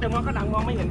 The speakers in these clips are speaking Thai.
แต่มองก็หลังมองไม่เห็น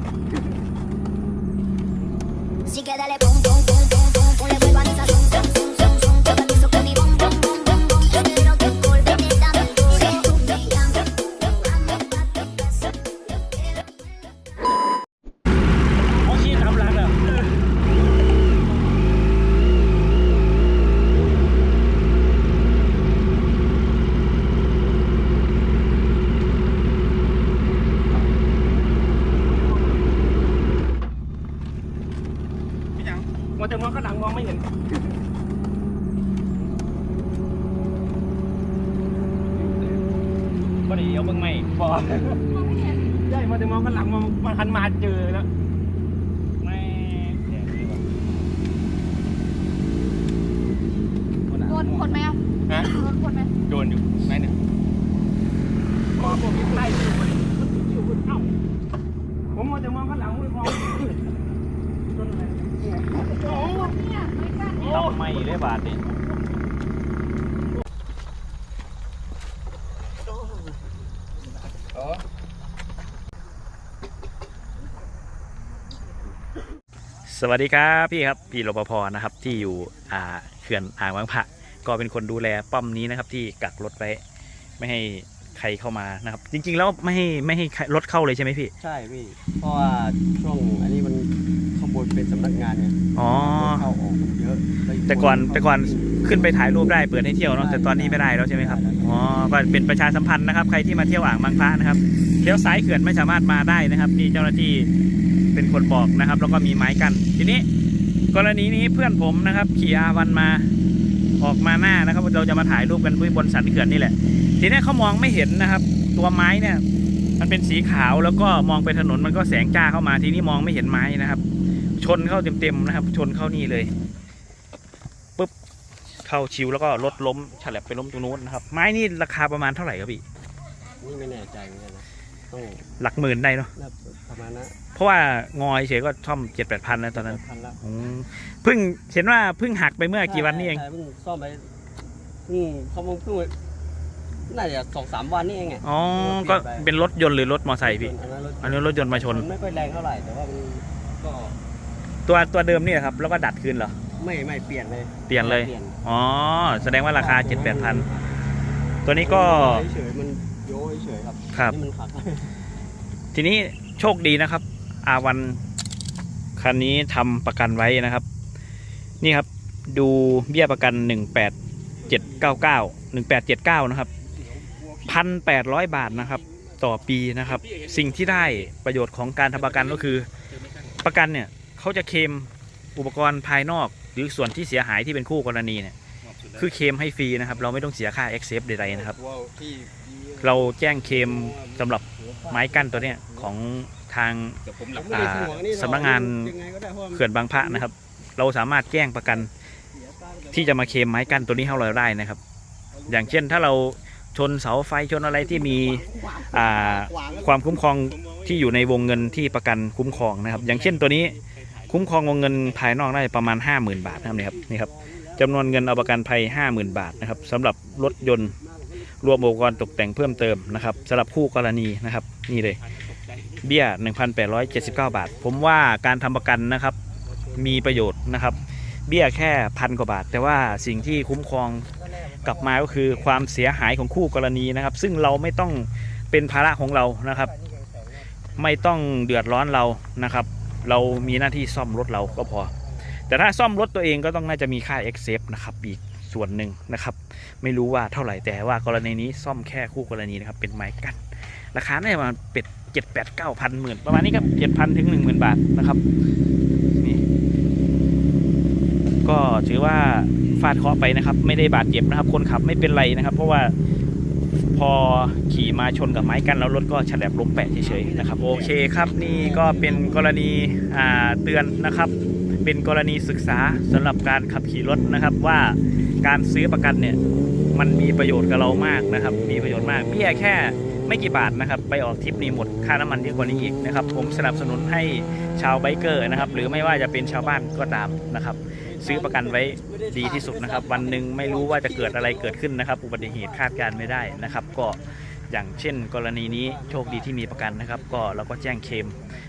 มองแต่มองก็หลังมองไม่เห็นบ่ได้เอาเบิ่งใหม่บอใช่มองแต่มองก็หลังมองมาคันมาเจอแล้วไม่แดงเลยว่ะโดนคนไหมอะฮะโดนคนไหมโดนอยู่ไหนเนี่ยมองผมไล่อยู่มันอยู่บนเอ้าผมมองแต่มองก็หลังไม่มอง ต้นอะไรเนี่ยโอ้โหเนี่ยไม่กล้าทำไม่เลยบาทนี่สวัสดีครับพี่ครับพี่รปภนะครับที่อยู่อ่าเขื่อนอ่างบางพระก็เป็นคนดูแลป้อมนี้นะครับ ที่กักรถไว้ไม่ให้ใครเข้ามานะครับ จริง ๆ แล้วไม่ให้ไม่ให้ใครรถเข้าเลยใช่ไหมพี่ ใช่พี่ เพราะว่าช่วงอันนี้มันข้างบนเป็นสำนักงานไงอ๋อ เข้าออกมันเยอะล้วแต่ก่อนแต่ก่อน ขึ้นไปถ่ายรูปได้เปิดให้เที่ยวเนาะแต่ตอนนี้ไม่ได้แล้วใช่ไหมครับอ๋อก็เป็นประชาสัมพันธ์นะครับ ใครที่มาเที่ยวอ่างบางพระนะครับเที่ยวซ้ายเขื่อนไม่สามารถมาได้นะครับนี่เจ้าหน้าที่เป็นคนบอกนะครับ แล้วก็มีไม้กัน ทีนี้ กรณีนี้เพื่อนผมนะครับ ขี่อาวันมาออกมาหน้านะครับเราจะมาถ่ายรูปกันบนสันเขื่อนนี่แหละ ทีนี้เขามองไม่เห็นนะครับ ตัวไม้เนี่ย มันเป็นสีขาวแล้วก็มองไปถนนมันก็แสงจ้าเข้ามาทีนี้มองไม่เห็นไม้นะครับ ชนเข้าเต็มๆนะครับ ชนเข้านี่เลยปุ๊บเข้าชิวแล้วก็รถล้มฉลับไปล้มตรงนู้นนะครับ ไม้นี่ราคาประมาณเท่าไหร่ครับพี่นี่ไม่แน่ใจเหมือนกันนะต้องหลักหมื่นได้เนาะนับประมาณนั้นเพราะว่างอยเฉยก็ซ่อมเจ็ดแปดพันนะตอนนั้นพันละอืมเพิ่งเห็นว่าเพิ่งหักไปเมื่อกี่วันนี้เอง ใช่เพิ่งซ่อมไปเพิ่งเขาเพิ่งเพิ่งน่าจะสองสามวันนี่เองไงอ๋อ ก็เป็นรถยนต์หรือรถมอไซค์พี่ อันนั้นรถอันนี้รถยนต์มาชนมันไม่ค่อยแรงเท่าไหร่แต่ว่ามันก็ ตัวตัวเดิมนี่แหละครับ แล้วก็ดัดคืนเหรอ ไม่ไม่เปลี่ยนเลยเปลี่ยนเลยเปลี่ยนอ๋อ แสดงว่าราคาเจ็ดแปดพัน ตัวนี้ก็ เฉยๆมันโยเฉยๆครับครับ นี่มันขับทีนี้โชคดีนะครับ อาวันคันนี้ทำประกันไว้นะครับ นี่ครับ ดูเบี้ยประกันหนึ่งแปดเจ็ดเก้าเก้าหนึ่งแปดเจ็ดเก้านะครับพันแปดร้อยบาทนะครับ ต่อปีนะครับ สิ่งที่ได้ประโยชน์ของการทำประกันก็คือ ประกันเนี่ย เขาจะเคลมอุปกรณ์ภายนอก หรือส่วนที่เสียหายที่เป็นคู่กรณีเนี่ยคือเคลมให้ฟรีนะครับ เราไม่ต้องเสียค่า accept ใดๆนะครับ เราแจ้งเคลมสำหรับไม้กั้นตัวเนี้ยของทางแต่ผมหลับอ่าสำนักงานเขื่อนบางพระนะครับ เราสามารถแจ้งประกันที่จะมาเคลมไม้กั้นตัวนี้ให้เราได้นะครับ อย่างเช่นถ้าเราชนเสาไฟชนอะไรที่มีอ่าความคุ้มครองที่อยู่ในวงเงินที่ประกันคุ้มครองนะครับ อย่างเช่นตัวนี้ คุ้มครองวงเงินภายนอกได้ประมาณ 50,000 บาทนะครับนี่ครับนี่ครับจำนวนเงินเอาประกันภัย 50,000 บาทนะครับสำหรับรถยนต์รวมอุปกรณ์ตกแต่งเพิ่มเติมนะครับสำหรับคู่กรณีนะครับนี่เลยเบี้ย 1,879 บาท ผมว่าการทำประกันนะครับมีประโยชน์นะครับ เบี้ยแค่พันกว่าบาท แต่ว่าสิ่งที่คุ้มครองกลับมาก็คือความเสียหายของคู่กรณีนะครับ ซึ่งเราไม่ต้องเป็นภาระของเรานะครับ ไม่ต้องเดือดร้อนเรานะครับ เรามีหน้าที่ซ่อมรถเราก็พอ แต่ถ้าซ่อมรถตัวเองก็ต้องน่าจะมีค่า e x c e p นะครับอีกส่วนหนึ่งนะครับ ไม่รู้ว่าเท่าไหร่แต่ว่ากรณีนี้ซ่อมแค่คู่กรณีนะครับเป็นไม้กันราคาเนี่ยมันเป็ดเจ็ดแปดเก้าพันหมื่นประมาณนี้ครับเจ็ดพันถึงหนึ่งหมื่นบาทนะครับนี่ก็ถือว่าฟาดเคาะไปนะครับ ไม่ได้บาดเจ็บนะครับ คนขับไม่เป็นไรนะครับ เพราะว่า พอขี่มาชนกับไม้กันแล้วรถก็ฉลับล้มแปะเฉยๆนะครับโอเคครับนี่ก็เป็นกรณีเตือนนะครับ เป็นกรณีศึกษาสำหรับการขับขี่รถนะครับว่าการซื้อประกันเนี่ยมันมีประโยชน์กับเรามากนะครับ มีประโยชน์มากเบี้ยแค่ ไม่กี่บาทนะครับ ไปออกทริปนี้หมดค่าน้ำมันเยอะกว่านี้อีกนะครับ ผมสนับสนุนให้ชาวไบเกอร์นะครับ หรือไม่ว่าจะเป็นชาวบ้านก็ตามนะครับ ซื้อประกันไว้ดีที่สุดนะครับ วันหนึ่งไม่รู้ว่าจะเกิดอะไรเกิดขึ้นนะครับ อุบัติเหตุคาดการณ์ไม่ได้นะครับ ก็ อย่างเช่น กรณีนี้โชคดีที่มีประกันนะครับ ก็เราก็แจ้งเคม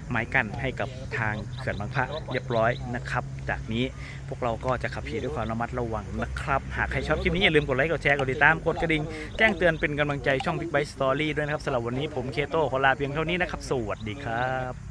ไม้กั้นให้กับทางเขื่อนบางพระเรียบร้อยนะครับ จากนี้พวกเราก็จะขับขี่ด้วยความระมัดระวังนะครับ หากใครชอบคลิปนี้อย่าลืมกดไลค์กดแชร์กดติดตามกดกระดิ่งแจ้งเตือนเป็นกำลังใจช่อง Big Bite Story ด้วยนะครับสำหรับวันนี้ผมเคโต้ขอลาเพียงเท่านี้นะครับ สวัสดีครับ